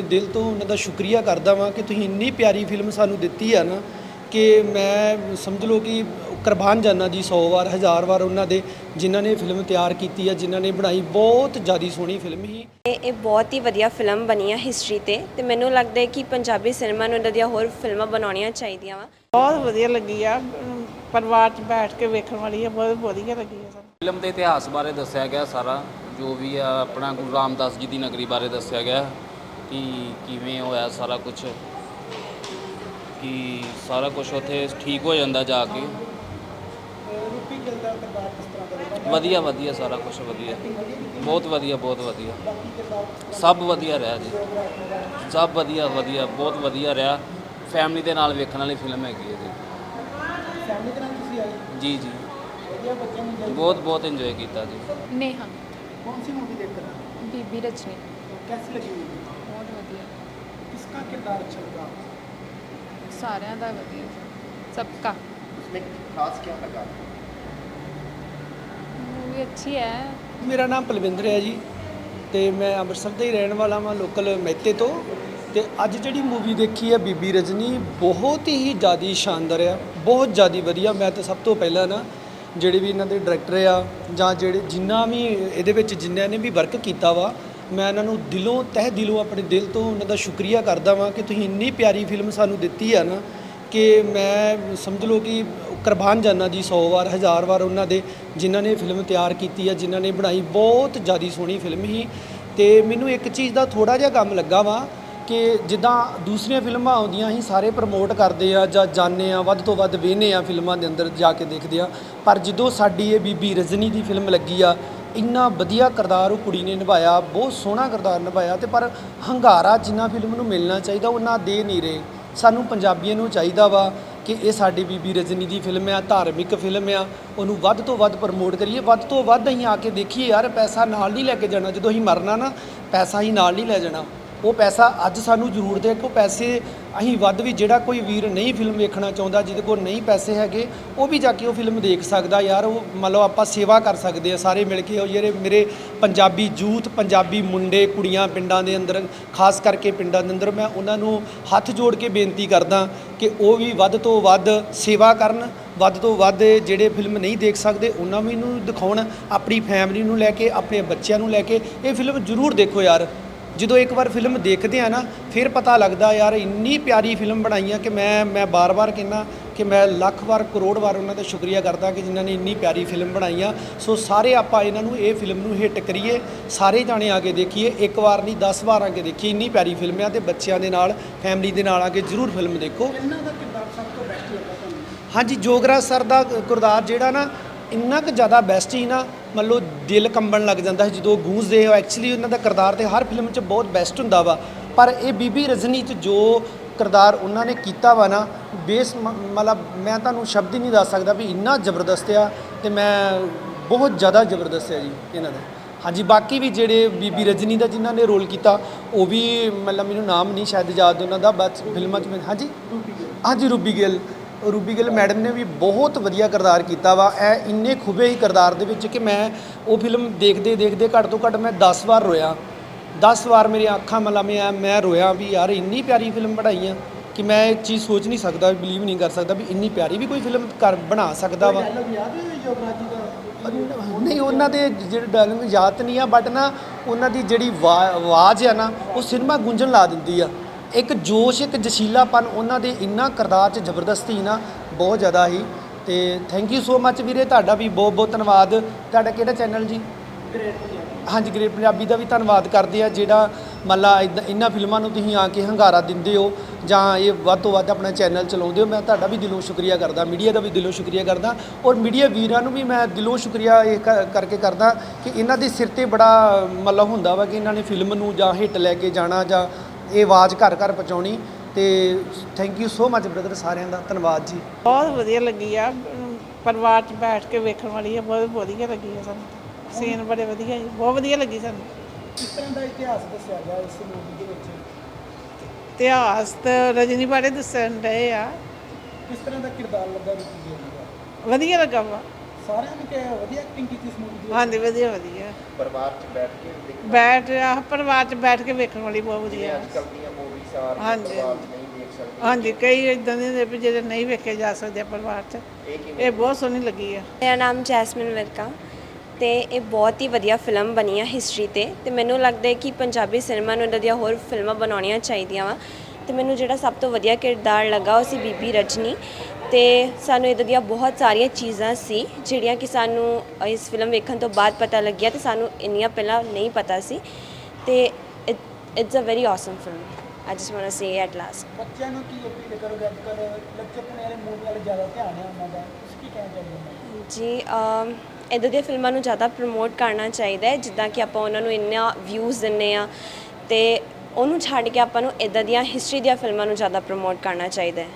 ਆਪਣੇ ਦਿਲ ਤੋਂ ਉਹਨਾਂ ਦਾ ਸ਼ੁਕਰੀਆ ਕਰਦਾ ਵਾਂ ਕਿ ਤੁਸੀਂ ਇੰਨੀ ਪਿਆਰੀ ਫਿਲਮ ਸਾਨੂੰ ਦਿੱਤੀ ਆ ਨਾ ਕਿ ਮੈਂ ਸਮਝ ਲਓ ਕਿ ਕੁਰਬਾਨ ਜਾਨਾ ਜੀ 100 ਵਾਰ ਹਜ਼ਾਰ ਵਾਰ ਉਹਨਾਂ ਦੇ ਜਿਨ੍ਹਾਂ ਨੇ ਫਿਲਮ ਤਿਆਰ ਕੀਤੀ ਆ ਜਿਨ੍ਹਾਂ ਨੇ ਬਣਾਈ ਬਹੁਤ ਜ਼ਿਆਦੀ ਸੋਹਣੀ ਫਿਲਮ ਸੀ। ਇਹ ਇਹ ਬਹੁਤ ਹੀ ਵਧੀਆ ਫਿਲਮ ਬਣੀ ਹੈ ਹਿਸਟਰੀ ਤੇ ਤੇ ਮੈਨੂੰ ਲੱਗਦਾ ਹੈ ਕਿ ਪੰਜਾਬੀ ਸਿਨੇਮਾ ਨੂੰ ਇਦਾਂ ਦੀਆਂ ਹੋਰ ਫਿਲਮਾਂ ਬਣਾਉਣੀਆਂ ਚਾਹੀਦੀਆਂ ਵਾ। ਬਹੁਤ ਵਧੀਆ ਲੱਗੀ ਆ ਪਰਿਵਾਰ 'ਚ ਬੈਠ ਕੇ ਵੇਖਣ ਵਾਲੀ ਆ ਬਹੁਤ ਵਧੀਆ ਲੱਗੀ ਆ ਸਾਨੂੰ। ਫਿਲਮ ਦੇ ਇਤਿਹਾਸ ਬਾਰੇ ਦੱਸਿਆ ਗਿਆ ਸਾਰਾ ਜੋ ਵੀ ਆ ਆਪਣਾ ਗੁਰੂ ਰਾਮਦਾਸ ਜੀ ਦੀ ਨਗਰੀ ਬਾਰੇ ਦੱਸਿਆ ਗਿਆ। ਕਿ ਕਿਵੇਂ ਹੋਇਆ ਸਾਰਾ ਕੁਝ ਕਿ ਸਾਰਾ ਕੁਝ ਉੱਥੇ ਠੀਕ ਹੋ ਜਾਂਦਾ ਜਾ ਕੇ? ਰੂਪੀ ਕਿਰਦਾਰ ਕਿਰਦਾਰ ਕਿਸ ਤਰ੍ਹਾਂ ਦਾ ਵਧੀਆ ਵਧੀਆ ਸਾਰਾ ਕੁਝ ਵਧੀਆ। ਬਹੁਤ ਵਧੀਆ ਬਹੁਤ ਵਧੀਆ। ਸਭ ਵਧੀਆ ਰਿਹਾ ਜੀ। ਸਭ ਵਧੀਆ ਵਧੀਆ ਬਹੁਤ ਵਧੀਆ ਰਿਹਾ। ਫੈਮਿਲੀ ਦੇ ਨਾਲ ਵੇਖਣ ਵਾਲੀ ਫਿਲਮ ਹੈਗੀ ਹੈ ਜੀ। ਜੀ ਜੀ। ਬਹੁਤ ਬਹੁਤ ਇੰਜੋਏ ਕੀਤਾ ਜੀ। ਨੇਹਾ। ਕੌਣ ਸੀ ਮੂਵੀ ਦੇਖ ਰਹੇ ਬੀਬੀ ਰਜਨੀ ਕੈਸੀ ਲੱਗੀ किसका किरदार अच्छा लगा ਸਾਰਿਆਂ ਦਾ ਵਧੀਆ ਸਭ ਦਾ उसमें खास क्या लगा ਮੂਵੀ ਅੱਛੀ ਹੈ ਮੇਰਾ ਨਾਮ ਪਲਵਿੰਦਰ ਹੈ ਜੀ ਤੇ ਮੈਂ ਅੰਮ੍ਰਿਤਸਰ ਦਾ ਹੀ ਰਹਿਣ ਵਾਲਾ ਹਾਂ ਲੋਕਲ ਮਹਿਤੇ ਤੋਂ ਤੇ ਅੱਜ ਜਿਹੜੀ ਮੂਵੀ ਦੇਖੀ ਹੈ ਬੀਬੀ ਰਜਨੀ ਬਹੁਤ ਹੀ ਜ਼ਿਆਦੀ ਸ਼ਾਨਦਾਰ ਆ ਬਹੁਤ ਜ਼ਿਆਦੀ ਵਧੀਆ ਮੈਂ ਤਾਂ ਸਭ ਤੋਂ ਪਹਿਲਾਂ ਨਾ ਜਿਹੜੇ ਵੀ ਇਹਨਾਂ ਦੇ ਡਾਇਰੈਕਟਰ ਆ ਜਾਂ ਜਿਹੜੇ ਜਿੰਨਾ ਵੀ ਇਹਦੇ ਵਿੱਚ ਜਿੰਨਿਆਂ ਨੇ ਵੀ ਵਰਕ ਕੀਤਾ ਵਾ ਮੈਂ ਇਹਨਾਂ ਨੂੰ ਦਿਲੋਂ, ਤਹਿ ਦਿਲੋਂ ਆਪਣੇ ਦਿਲ ਤੋਂ ਉਹਨਾਂ ਦਾ ਸ਼ੁਕਰੀਆ ਕਰਦਾ ਵਾਂ ਕਿ ਤੁਸੀਂ ਇੰਨੀ ਪਿਆਰੀ ਫਿਲਮ ਸਾਨੂੰ ਦਿੱਤੀ ਆ ਨਾ ਕਿ ਮੈਂ ਸਮਝ ਲਓ ਕਿ ਕੁਰਬਾਨ ਜਾਨਾ ਜੀ 100 ਵਾਰ, ਹਜ਼ਾਰ ਵਾਰ ਉਹਨਾਂ ਦੇ ਜਿਨ੍ਹਾਂ ਨੇ ਫਿਲਮ ਤਿਆਰ ਕੀਤੀ ਆ, ਜਿਨ੍ਹਾਂ ਨੇ ਬਣਾਈ, ਬਹੁਤ ਜ਼ਿਆਦੀ ਸੋਹਣੀ ਫਿਲਮ ਸੀ। ਤੇ ਮੈਨੂੰ ਇੱਕ ਚੀਜ਼ ਦਾ ਥੋੜਾ ਜਿਹਾ ਕੰਮ ਲੱਗਾ ਵਾ ਕਿ ਜਿੱਦਾਂ ਦੂਸਰੀਆਂ ਫਿਲਮਾਂ ਆਉਂਦੀਆਂ ਸੀ, ਸਾਰੇ ਪ੍ਰਮੋਟ ਕਰਦੇ ਆ ਜਾਂ ਜਾਣਦੇ ਆ, ਵੱਧ ਤੋਂ ਵੱਧ ਵੇਖਦੇ ਆ ਫਿਲਮਾਂ ਦੇ ਅੰਦਰ ਜਾ ਕੇ ਦੇਖਦੇ ਆ। ਪਰ ਜਦੋਂ ਸਾਡੀ ਇਹ ਬੀਬੀ ਰਜਨੀ ਦੀ ਫਿਲਮ ਲੱਗੀ ਆ ਇੰਨਾ ਵਧੀਆ ਕਿਰਦਾਰ ਉਹ ਕੁੜੀ ਨੇ ਨਿਭਾਇਆ, ਬਹੁਤ ਸੋਹਣਾ ਕਿਰਦਾਰ ਨਿਭਾਇਆ ਤੇ ਪਰ ਹੰਗਾਰਾ ਜਿੰਨਾ ਫਿਲਮ ਨੂੰ ਮਿਲਣਾ ਚਾਹੀਦਾ, ਉਹਨਾਂ ਦੇ ਨਹੀਂ ਰਹੇ। ਸਾਨੂੰ ਪੰਜਾਬੀਆਂ ਨੂੰ ਚਾਹੀਦਾ ਵਾ ਕਿ ਇਹ ਸਾਡੀ ਬੀਬੀ ਰਜਨੀ ਦੀ ਫਿਲਮ ਆ, ਧਾਰਮਿਕ ਫਿਲਮ ਆ, ਉਹਨੂੰ ਵੱਧ ਤੋਂ ਵੱਧ ਪ੍ਰਮੋਟ ਕਰੀਏ। ਵੱਧ ਤੋਂ ਵੱਧ ਅਸੀਂ ਆ ਕੇ ਦੇਖੀਏ, ਯਾਰ ਪੈਸਾ ਨਾਲ ਨਹੀਂ ਲੈ ਕੇ ਜਾਣਾ। ਜਦੋਂ ਅਸੀਂ ਮਰਨਾ ਨਾ, ਪੈਸਾ ਹੀ ਨਾਲ ਨਹੀਂ ਲੈ ਜਾਣਾ। ਉਹ ਪੈਸਾ ਅੱਜ ਸਾਨੂੰ ਜ਼ਰੂਰਤ ਹੈ ਕਿ ਉਹ ਪੈਸੇ ਅਸੀਂ ਵੱਧ ਵੀ ਜਿਹੜਾ ਕੋਈ ਵੀਰ ਨਹੀਂ ਫਿਲਮ ਵੇਖਣਾ ਚਾਹੁੰਦਾ, ਜਿਹਦੇ ਕੋਲ ਨਹੀਂ ਪੈਸੇ ਹੈਗੇ, ਉਹ ਵੀ ਜਾ ਕੇ ਉਹ ਫਿਲਮ ਦੇਖ ਸਕਦਾ ਯਾਰ, ਉਹ ਮੰਨ ਲਓ ਆਪਾਂ ਸੇਵਾ ਕਰ ਸਕਦੇ ਆ ਸਾਰੇ ਮਿਲ ਕੇ, ਉਹ ਜਿਹੜੇ ਮੇਰੇ ਪੰਜਾਬੀ ਯੂਥ ਪੰਜਾਬੀ ਮੁੰਡੇ, ਕੁੜੀਆਂ ਪਿੰਡਾਂ ਦੇ ਅੰਦਰ, ਖਾਸ ਕਰਕੇ ਪਿੰਡਾਂ ਦੇ ਅੰਦਰ, ਮੈਂ ਉਹਨਾਂ ਨੂੰ ਹੱਥ ਜੋੜ ਕੇ ਬੇਨਤੀ ਕਰਦਾ ਕਿ ਉਹ ਵੀ ਵੱਧ ਤੋਂ ਵੱਧ ਸੇਵਾ ਕਰਨ, ਵੱਧ ਤੋਂ ਵੱਧ ਜਿਹੜੇ ਫਿਲਮ ਨਹੀਂ ਦੇਖ ਸਕਦੇ, ਉਹਨਾਂ ਵੀ ਨੂੰ ਦਿਖਾਉਣ, ਆਪਣੀ ਫੈਮਿਲੀ ਨੂੰ ਲੈ ਕੇ, ਆਪਣੇ ਬੱਚਿਆਂ ਨੂੰ ਲੈ ਕੇ, ਇਹ ਫਿਲਮ ਜ਼ਰੂਰ ਦੇਖੋ ਯਾਰ। ਜਦੋਂ ਇੱਕ ਵਾਰ ਫਿਲਮ ਦੇਖਦੇ ਆ ਨਾ ਫਿਰ ਪਤਾ ਲੱਗਦਾ ਯਾਰ ਇੰਨੀ ਪਿਆਰੀ ਫਿਲਮ ਬਣਾਈ ਆ ਕਿ ਮੈਂ ਮੈਂ ਬਾਰ-ਬਾਰ ਕਹਿੰਦਾ ਕਿ ਮੈਂ ਲੱਖ ਵਾਰ ਕਰੋੜ ਵਾਰ ਉਹਨਾਂ ਦਾ ਸ਼ੁਕਰੀਆ ਕਰਦਾ ਕਿ ਜਿਨ੍ਹਾਂ ਨੇ ਇੰਨੀ ਪਿਆਰੀ ਫਿਲਮ ਬਣਾਈ ਆ। ਸੋ ਸਾਰੇ ਆਪਾਂ ਇਹਨਾਂ ਨੂੰ ਇਹ ਫਿਲਮ ਨੂੰ ਹਿੱਟ ਕਰੀਏ ਸਾਰੇ ਜਾਣੇ ਆ ਕੇ ਦੇਖੀਏ ਇੱਕ ਵਾਰ ਨਹੀਂ 10 ਵਾਰ ਆ ਕੇ ਦੇਖੀਏ ਇੰਨੀ ਪਿਆਰੀ ਫਿਲਮ ਆ ਤੇ ਬੱਚਿਆਂ ਦੇ ਨਾਲ ਫੈਮਿਲੀ ਦੇ ਨਾਲ ਆ ਕੇ ਜ਼ਰੂਰ ਫਿਲਮ ਦੇਖੋ। ਹਾਂਜੀ ਜੋਗਰਾਜ ਸਰ ਦਾ ਕਿਰਦਾਰ ਜਿਹੜਾ ਨਾ ਇੰਨਾ ਕੁ ਜ਼ਿਆਦਾ ਬੈਸਟ ਹੀ ਨਾ ਮੰਨ ਲਓ ਦਿਲ ਕੰਬਣ ਲੱਗ ਜਾਂਦਾ ਹੈ ਜਦੋਂ ਗੂੰਜਦੇ ਹੋ। ਐਕਚੁਅਲੀ ਉਹਨਾਂ ਦਾ ਕਿਰਦਾਰ ਤੇ ਹਰ ਫਿਲਮ 'ਚ ਬਹੁਤ ਬੈਸਟ ਹੁੰਦਾ ਵਾ। ਪਰ ਇਹ ਬੀਬੀ ਰਜਨੀ 'ਚ ਜੋ ਕਿਰਦਾਰ ਉਹਨਾਂ ਨੇ ਕੀਤਾ ਵਾ ਨਾ ਬੇਸ ਮਤਲਬ ਮੈਂ ਤੁਹਾਨੂੰ ਸ਼ਬਦ ਹੀ ਨਹੀਂ ਦੱਸ ਸਕਦਾ ਵੀ ਇੰਨਾ ਜ਼ਬਰਦਸਤ ਆ ਤੇ ਮੈਂ ਬਹੁਤ ਜ਼ਿਆਦਾ ਜ਼ਬਰਦਸਤ ਹੈ ਜੀ ਇਹਨਾਂ ਦਾ। ਹਾਂਜੀ ਬਾਕੀ ਵੀ ਜਿਹੜੇ ਬੀਬੀ ਰਜਨੀ ਦਾ ਜਿਨ੍ਹਾਂ ਨੇ ਰੋਲ ਕੀਤਾ ਉਹ ਵੀ ਮਤਲਬ ਮੈਨੂੰ ਨਾਮ ਨਹੀਂ ਸ਼ਾਇਦ ਯਾਦ ਉਹਨਾਂ ਦਾ ਬਸ ਫਿਲਮਾਂ 'ਚ ਮੈਂ- ਹਾਂਜੀ? ਹਾਂਜੀ Ruby Gill. Ruby Gill madam ਨੇ ਵੀ ਬਹੁਤ ਵਧੀਆ ਕਿਰਦਾਰ ਕੀਤਾ ਵਾ। ਇਹ ਇੰਨੇ ਖੁਬੇ ਹੀ ਕਿਰਦਾਰ ਦੇ ਵਿੱਚ ਕਿ ਮੈਂ ਉਹ ਫਿਲਮ ਦੇਖਦੇ ਦੇਖਦੇ ਘੱਟ ਤੋਂ ਘੱਟ ਮੈਂ 10 ਵਾਰ ਰੋਇਆ। 10 ਵਾਰ ਮੇਰੀਆਂ ਅੱਖਾਂ ਮਲਾ ਮੈਂ ਰੋਇਆ ਵੀ ਯਾਰ ਇੰਨੀ ਪਿਆਰੀ ਫਿਲਮ ਬਣਾਈ ਆ ਕਿ ਮੈਂ ਇਹ ਚੀਜ਼ ਸੋਚ ਨਹੀਂ ਸਕਦਾ ਬਲੀਵ ਨਹੀਂ ਕਰ ਸਕਦਾ ਵੀ ਇੰਨੀ ਪਿਆਰੀ ਵੀ ਕੋਈ ਫਿਲਮ ਕਰ ਬਣਾ ਸਕਦਾ ਵਾ। ਨਹੀਂ ਉਹਨਾਂ ਦੇ ਜਿਹੜੇ ਡਾਇਲੌਗ ਯਾਦ ਨਹੀਂ ਆ ਬਟ ਨਾ ਉਹਨਾਂ ਦੀ ਜਿਹੜੀ ਆਵਾਜ਼ ਆ ਨਾ ਉਹ ਸਿਨੇਮਾ ਗੂੰਜਣ ਲਾ ਦਿੰਦੀ ਆ। ਇੱਕ ਜੋਸ਼ ਇੱਕ ਜਸ਼ੀਲਾਪਨ ਉਹਨਾਂ ਦੇ ਇੰਨਾ ਕਿਰਦਾਰ 'ਚ ਜ਼ਬਰਦਸਤੀ ਨਾ ਬਹੁਤ ਜ਼ਿਆਦਾ ਹੀ ਤੇ ਥੈਂਕ ਯੂ ਸੋ ਮੱਚ ਵੀਰੇ ਤੁਹਾਡਾ ਵੀ ਬਹੁਤ ਬਹੁਤ ਧੰਨਵਾਦ। ਤੁਹਾਡਾ ਕਿਹੜਾ ਚੈਨਲ ਜੀ? ਹਾਂਜੀ ਗ੍ਰੇਟ ਪੰਜਾਬੀ ਦਾ ਵੀ ਧੰਨਵਾਦ ਕਰਦੇ ਆ ਜਿਹੜਾ ਮੱਲਾ ਇਹਨਾਂ ਫਿਲਮਾਂ ਨੂੰ ਤੁਸੀਂ ਆ ਕੇ ਹੰਗਾਰਾ ਦਿੰਦੇ ਹੋ ਜਾਂ ਇਹ ਵੱਧ ਤੋਂ ਵੱਧ ਆਪਣਾ ਚੈਨਲ ਚਲਾਉਂਦੇ ਹੋ। ਮੈਂ ਤੁਹਾਡਾ ਵੀ ਦਿਲੋਂ ਸ਼ੁਕਰੀਆ ਕਰਦਾ ਮੀਡੀਆ ਦਾ ਵੀ ਦਿਲੋਂ ਸ਼ੁਕਰੀਆ ਕਰਦਾ ਔਰ ਮੀਡੀਆ ਵੀਰਾਂ ਨੂੰ ਵੀ ਮੈਂ ਦਿਲੋਂ ਸ਼ੁਕਰੀਆ ਇਹ ਕਰਕੇ ਕਰਦਾ ਕਿ ਇਹਨਾਂ ਦੇ ਸਿਰ ਤੇ ਬੜਾ ਮੱਲਾ ਹੁੰਦਾ ਵਾ ਕਿ ਇਹਨਾਂ ਨੇ ਫਿਲਮ ਨੂੰ ਜਾਂ ਹਿੱਟ ਲੈ ਕੇ ਜਾਣਾ ਜਾਂ ਇਹ ਆਵਾਜ਼ ਘਰ ਘਰ ਪਹੁੰਚਾਉਣੀ ਤੇ thank you so much brother ਸਾਰਿਆਂ ਦਾ। ਧੰਨਵਾਦ ਜੀ। ਬਹੁਤ ਵਧੀਆ ਲੱਗੀ ਆ। ਪਰਿਵਾਰ 'ਚ ਬੈਠ ਕੇ ਵੇਖਣ ਵਾਲੀ ਆ। ਬਹੁਤ ਵਧੀਆ ਲੱਗੀ ਆ ਸਾਨੂੰ। ਸੀਨ ਬੜੇ ਵਧੀਆ ਜੀ। ਬਹੁਤ ਵਧੀਆ ਲੱਗੀ ਸਾਨੂੰ। ਕਿਸ ਤਰ੍ਹਾਂ ਦਾ ਇਤਿਹਾਸ ਦੱਸਿਆ ਗਿਆ ਇਸ ਮੂਵੀ ਦੇ ਵਿੱਚ? ਇਤਿਹਾਸ ਤਾਂ ਰਜਨੀ ਬਾਰੇ ਦੱਸਣ ਡਏ ਆ। ਕਿਸ ਤਰ੍ਹਾਂ ਦਾ ਕਿਰਦਾਰ ਲੱਗਾ ਰੂਪੀ ਗਿੱਲ ਦਾ ਵਧੀਆ ਲੱਗਾ ਵਾ। ਸਾਰਿਆਂ ਨੇ ਕਿ ਵਧੀਆ ਐਕਟਿੰਗ ਕੀਤੀ ਇਸ ਮੂਵੀ ਦੀ। ਹਾਂਜੀ ਵਧੀਆ ਵਧੀਆ। ਪਰਿਵਾਰ 'ਚ ਬੈਠ ਕੇ ਦੇਖ ਬੈਠ ਆਹ ਪਰਿਵਾਰ 'ਚ ਬੈਠ ਕੇ ਵੇਖਣ ਵਾਲੀ ਬਹੁਤ ਜਿਵੇਂ ਵਧੀਆ। ਅੱਜ ਕੱਲ੍ਹ ਦੀਆਂ ਮੂਵੀਜ਼ ਆ ਰਹੀਆਂ ਹਾਂਜੀ। ਪਰਿਵਾਰ 'ਚ ਨਹੀਂ ਦੇਖ ਸਕਦੇ। ਹਾਂਜੀ ਕਈ ਇਦਾਂ ਦੇ ਨੇ ਵੀ ਜਿਹੜੇ ਨਹੀਂ ਵੇਖੇ ਜਾ ਸਕਦੇ ਪਰਿਵਾਰ 'ਚ। ਇਹ ਕਿਵੇਂ? ਇਹ ਬਹੁਤ ਸੋਹਣੀ ਲੱਗੀ ਆ। ਮੇਰਾ ਨਾਮ ਜੈਸਮਿਨ ਵਿਰਕਾ ਤੇ ਇਹ ਬਹੁਤ ਹੀ ਵਧੀਆ ਫਿਲਮ ਬਣੀ ਆ ਹਿਸਟਰੀ ਤੇ। ਤੇ ਮੈਨੂੰ ਲੱਗਦਾ ਹੈ ਕਿ ਪੰਜਾਬੀ ਸਿਨੇਮਾ ਨੂੰ ਇਦਾਂ ਦੀਆਂ ਹੋਰ ਫਿਲਮਾਂ ਬਣਾਉਣੀਆਂ ਚਾਹੀਦੀਆਂ ਵਾ। ਤੇ ਮੈਨੂੰ ਜਿਹੜਾ ਸਭ ਤੋਂ ਵਧੀਆ ਕਿਰਦਾਰ ਲੱਗਾ ਉਹ ਸੀ ਬੀਬੀ ਰਜਨੀ। ਤੇ ਸਾਨੂੰ ਇਦਾਂ ਦੀਆਂ ਬਹੁਤ ਸਾਰੀਆਂ ਚੀਜ਼ਾਂ ਸੀ ਜਿਹੜੀਆਂ ਕਿ ਸਾਨੂੰ ਇਸ ਫਿਲਮ ਵੇਖਣ ਤੋਂ ਬਾਅਦ ਪਤਾ ਲੱਗਿਆ ਤੇ ਸਾਨੂੰ ਇੰਨੀਆਂ ਪਹਿਲਾਂ ਨਹੀਂ ਪਤਾ ਸੀ। ਤੇ it's a very awesome film I just want to say at last ਬੱਚਿਆਂ ਨੂੰ ਕੀ ਅਪੀਲ ਕਰੋਗੇ? ਅੱਜ ਕੱਲ੍ਹ ਲੱਚਰਪੁਣੇ ਵਾਲੇ ਮੂਵੀ ਵਾਲੇ ਜ਼ਿਆਦਾ ਧਿਆਨ ਹੈ ਉਹਨਾਂ ਦਾ। ਤੁਸੀਂ ਕੀ ਕਹਿਣਾ ਚਾਹੁੰਦੇ ਹੋ ਜੀ ਇੱਦਾਂ ਦੀਆਂ ਫਿਲਮਾਂ ਨੂੰ ਜ਼ਿਆਦਾ ਪ੍ਰਮੋਟ ਕਰਨਾ ਚਾਹੀਦਾ ਹੈ ਜਿੱਦਾਂ ਕਿ ਆਪਾਂ ਉਹਨਾਂ ਨੂੰ ਇੰਨਾ ਵਿਊਜ਼ ਦਿੰਨੇ ਆ ਤੇ ਉਹਨੂੰ ਛੱਡ ਕੇ ਆਪਾਂ ਨੂੰ ਇਦਾਂ ਦੀਆਂ ਹਿਸਟਰੀ ਦੀਆਂ ਫਿਲਮਾਂ ਨੂੰ ਜ਼ਿਆਦਾ ਪ੍ਰਮੋਟ ਕਰਨਾ ਚਾਹੀਦਾ ਹੈ।